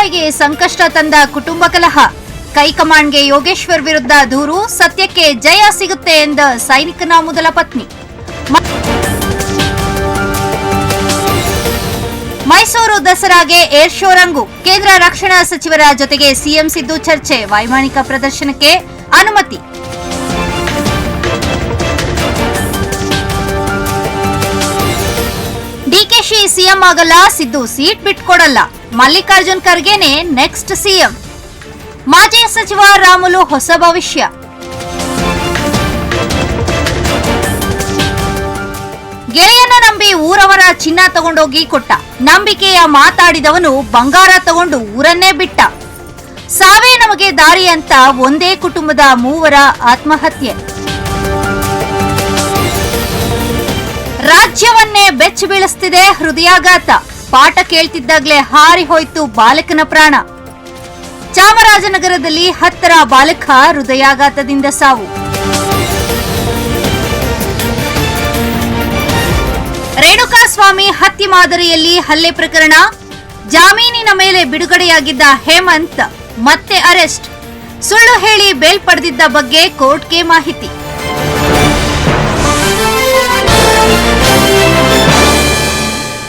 ಸಿಪಿವೈಗೆ ಸಂಕಷ್ಟ ತಂದ ಕುಟುಂಬ ಕಲಹ. ಕೈಕಮಾಂಡ್ಗೆ ಯೋಗೇಶ್ವರ್ ವಿರುದ್ಧ ದೂರು, ಸತ್ಯಕ್ಕೆ ಜಯ ಸಿಗುತ್ತೆ ಎಂದ ಸೈನಿಕನ ಮೊದಲ ಪತ್ನಿ. ಮೈಸೂರು ದಸರಾಗೆ ಏರ್ ಶೋ ರಂಗು. ಕೇಂದ್ರ ರಕ್ಷಣಾ ಸಚಿವರ ಜೊತೆಗೆ ಸಿಎಂ ಸಿದ್ದು ಚರ್ಚೆ, ವೈಮಾನಿಕ ಪ್ರದರ್ಶನಕ್ಕೆ ಅನುಮತಿ. ಡಿಕೆಶಿ ಸಿಎಂ ಆಗಲ್ಲ, ಸಿದ್ದು ಸೀಟ್ ಬಿಟ್ಕೊಡಲ್ಲ. ಮಲ್ಲಿಕಾರ್ಜುನ್ ಖರ್ಗೆನೆ ನೆಕ್ಸ್ಟ್ ಸಿಎಂ ಮಾಜಿ ಸಚಿವ ರಾಮುಲು ಹೊಸ ಭವಿಷ್ಯ. ಗೆಳೆಯನ ನಂಬಿ ಊರವರ ಚಿನ್ನ ತಗೊಂಡೋಗಿ ಕೊಟ್ಟ. ನಂಬಿಕೆಯ ಮಾತಾಡಿದವನು ಬಂಗಾರ ತಗೊಂಡು ಊರನ್ನೇ ಬಿಟ್ಟ. ಸಾವೇ ನಮಗೆ ದಾರಿ ಅಂತ ಒಂದೇ ಕುಟುಂಬದ ಮೂವರ ಆತ್ಮಹತ್ಯೆ. ರಾಜ್ಯವನ್ನೇ ಬೆಚ್ಚಿ ಬೀಳಿಸ್ತಿದೆ ಹೃದಯಾಘಾತ. ಪಾಠ ಕೇಳ್ತಿದ್ದಾಗ್ಲೇ ಹಾರಿ ಹೋಯ್ತು ಬಾಲಕನ ಪ್ರಾಣ. ಚಾಮರಾಜನಗರದಲ್ಲಿ ಹತ್ತರ ಬಾಲಕ ಹೃದಯಾಘಾತದಿಂದ ಸಾವು. ರೇಣುಕಾಸ್ವಾಮಿ ಹತ್ಯೆ ಮಾದರಿಯಲ್ಲಿ ಹಲ್ಲೆ ಪ್ರಕರಣ. ಜಾಮೀನಿನ ಮೇಲೆ ಬಿಡುಗಡೆಯಾಗಿದ್ದ ಹೇಮಂತ್ ಮತ್ತೆ ಅರೆಸ್ಟ್. ಸುಳ್ಳು ಹೇಳಿ ಬೇಲ್ ಪಡೆದಿದ್ದ ಬಗ್ಗೆ ಕೋರ್ಟ್ಗೆ ಮಾಹಿತಿ.